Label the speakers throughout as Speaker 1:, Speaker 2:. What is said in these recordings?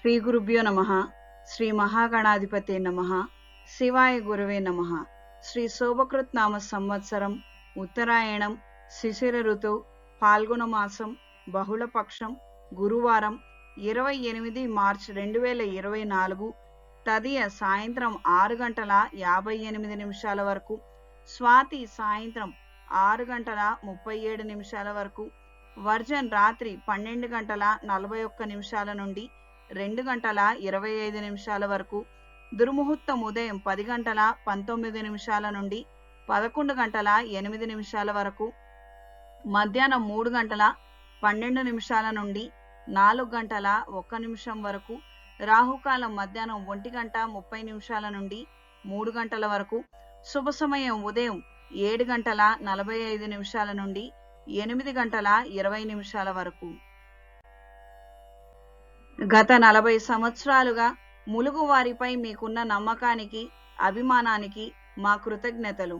Speaker 1: శ్రీ గురుభ్యో నమ. శ్రీ మహాగణాధిపతే నమ. శివాయ గురువే నమ. శ్రీ శోభకృత్ నామ సంవత్సరం ఉత్తరాయణం శిశిర ఋతువు పాల్గొన మాసం బహుళపక్షం గురువారం ఇరవై ఎనిమిది మార్చ్ రెండు వేల ఇరవై నాలుగు తదియ సాయంత్రం ఆరు గంటల యాభై ఎనిమిది నిమిషాల వరకు స్వాతి సాయంత్రం ఆరు గంటల ముప్పై ఏడు నిమిషాల వరకు వర్జన్ రాత్రి పన్నెండు గంటల నలభై ఒక్క నిమిషాల నుండి రెండు గంటల ఇరవై ఐదు నిమిషాల వరకు. దుర్ముహూర్తం ఉదయం పది గంటల పంతొమ్మిది నిమిషాల నుండి పదకొండు గంటల ఎనిమిది నిమిషాల వరకు. మధ్యాహ్నం మూడు గంటల పన్నెండు నిమిషాల నుండి నాలుగు గంటల ఒక్క నిమిషం వరకు. రాహుకాలం మధ్యాహ్నం ఒంటి గంట ముప్పై నిమిషాల నుండి మూడు గంటల వరకు. శుభ సమయం ఉదయం ఏడు గంటల నలభై ఐదు నిమిషాల నుండి ఎనిమిది గంటల ఇరవై నిమిషాల వరకు. గత నలభై సంవత్సరాలుగా ములుగు వారిపై మీకున్న నమ్మకానికి అభిమానానికి మా కృతజ్ఞతలు.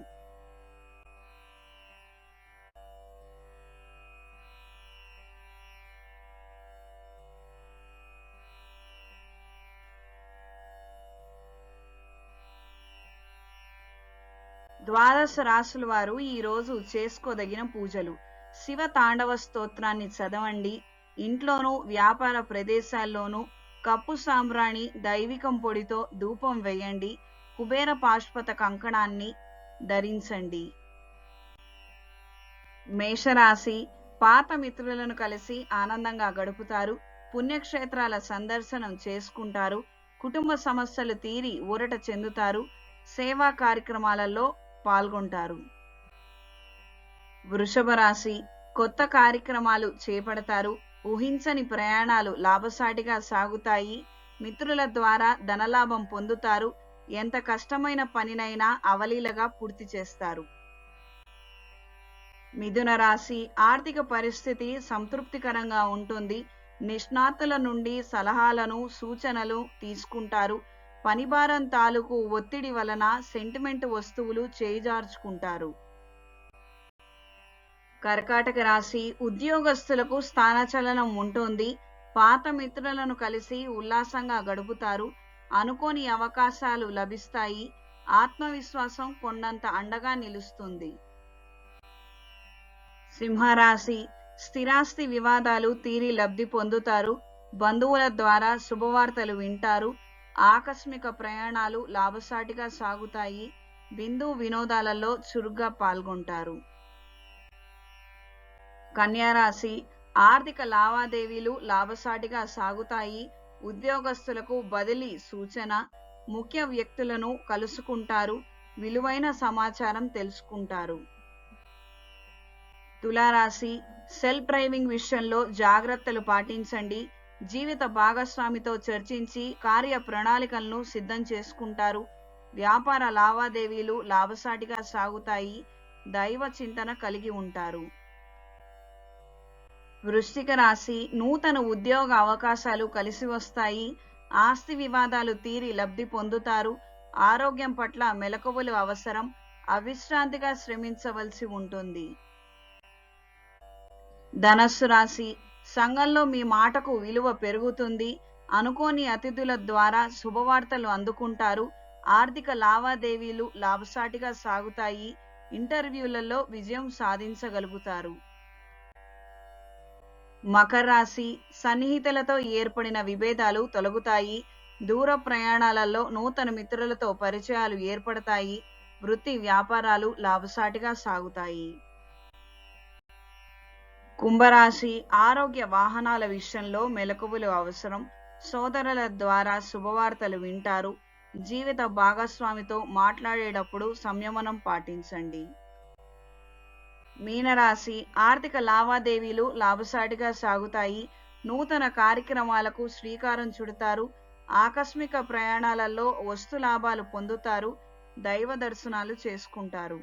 Speaker 1: ద్వాదశ రాసుల వారు ఈ రోజు చేసుకోదగిన పూజలు. శివ తాండవ స్తోత్రాన్ని చదవండి ఇంట్లోనూ వ్యాపార ప్రదేశాల్లోనూ కప్పు సాంబ్రాణి దైవికం పొడితో ధూపం వేయండి. కుబేర పాష్పత కంకణాన్ని ధరించండి. మేషరాశి పాత మిత్రులను కలిసి ఆనందంగా గడుపుతారు. పుణ్యక్షేత్రాల సందర్శనం చేసుకుంటారు. కుటుంబ సమస్యలు తీరి ఊరట చెందుతారు. సేవా కార్యక్రమాలలో పాల్గొంటారు. వృషభ రాశి కొత్త కార్యక్రమాలు చేపడతారు. ఊహించని ప్రయాణాలు లాభసాటిగా సాగుతాయి. మిత్రుల ద్వారా ధనలాభం పొందుతారు. ఎంత కష్టమైన పనినైనా అవలీలగా పూర్తి చేస్తారు. మిథున రాశి ఆర్థిక పరిస్థితి సంతృప్తికరంగా ఉంటుంది. నిష్ణాతుల నుండి సలహాలను సూచనలు తీసుకుంటారు. పనిభారం తాలూకు ఒత్తిడి వలన సెంటిమెంట్ వస్తువులు చేజార్చుకుంటారు కర్కాటక రాశి ఉద్యోగస్తులకు స్థానచలనం ఉంటుంది. పాత మిత్రులను కలిసి ఉల్లాసంగా గడుపుతారు. అనుకోని అవకాశాలు లభిస్తాయి. ఆత్మవిశ్వాసం కొండంత అండగా నిలుస్తుంది. సింహరాశి స్థిరాస్తి వివాదాలు తీరి లబ్ధి పొందుతారు. బంధువుల ద్వారా శుభవార్తలు వింటారు. ఆకస్మిక ప్రయాణాలు లాభసాటిగా సాగుతాయి. బిందు వినోదాలలో చురుగ్గా పాల్గొంటారు. కన్యారాశి ఆర్థిక లావాదేవీలు లాభసాటిగా సాగుతాయి. ఉద్యోగస్తులకు బదిలీ సూచన. ముఖ్య వ్యక్తులను కలుసుకుంటారు. విలువైన సమాచారం తెలుసుకుంటారు. తులారాశి సెల్ఫ్ డ్రైవింగ్ విషయంలో జాగ్రత్తలు పాటించండి. జీవిత భాగస్వామితో చర్చించి కార్య ప్రణాళికలను సిద్ధం చేసుకుంటారు. వ్యాపార లావాదేవీలు లాభసాటిగా సాగుతాయి. దైవ చింతన కలిగి ఉంటారు. వృశ్చిక రాశి నూతన ఉద్యోగ అవకాశాలు కలిసి వస్తాయి. ఆస్తి వివాదాలు తీరి లబ్ధి పొందుతారు. ఆరోగ్యం పట్ల మెలకువలు అవసరం. అవిశ్రాంతిగా శ్రమించవలసి ఉంటుంది. ధనస్సు రాశి సంఘంలో మీ మాటకు విలువ పెరుగుతుంది. అనుకోని అతిథుల ద్వారా శుభవార్తలు అందుకుంటారు. ఆర్థిక లావాదేవీలు లాభసాటిగా సాగుతాయి. ఇంటర్వ్యూలలో విజయం సాధించగలుగుతారు. మకర రాశి సన్నిహితులతో ఏర్పడిన విభేదాలు తొలగుతాయి. దూర ప్రయాణాలలో నూతన మిత్రులతో పరిచయాలు ఏర్పడతాయి. వృత్తి వ్యాపారాలు లాభసాటిగా సాగుతాయి. కుంభరాశి ఆరోగ్య వాహనాల విషయంలో మెలకువలు అవసరం. సోదరుల ద్వారా శుభవార్తలు వింటారు. జీవిత భాగస్వామితో మాట్లాడేటప్పుడు సంయమనం పాటించండి. మీనరాశి ఆర్థిక లావాదేవీలు లాభసాటిగా సాగుతాయి. నూతన కార్యక్రమాలకు శ్రీకారం చుడతారు. ఆకస్మిక ప్రయాణాలలో వస్తు లాభాలు పొందుతారు. దైవ దర్శనాలు చేసుకుంటారు.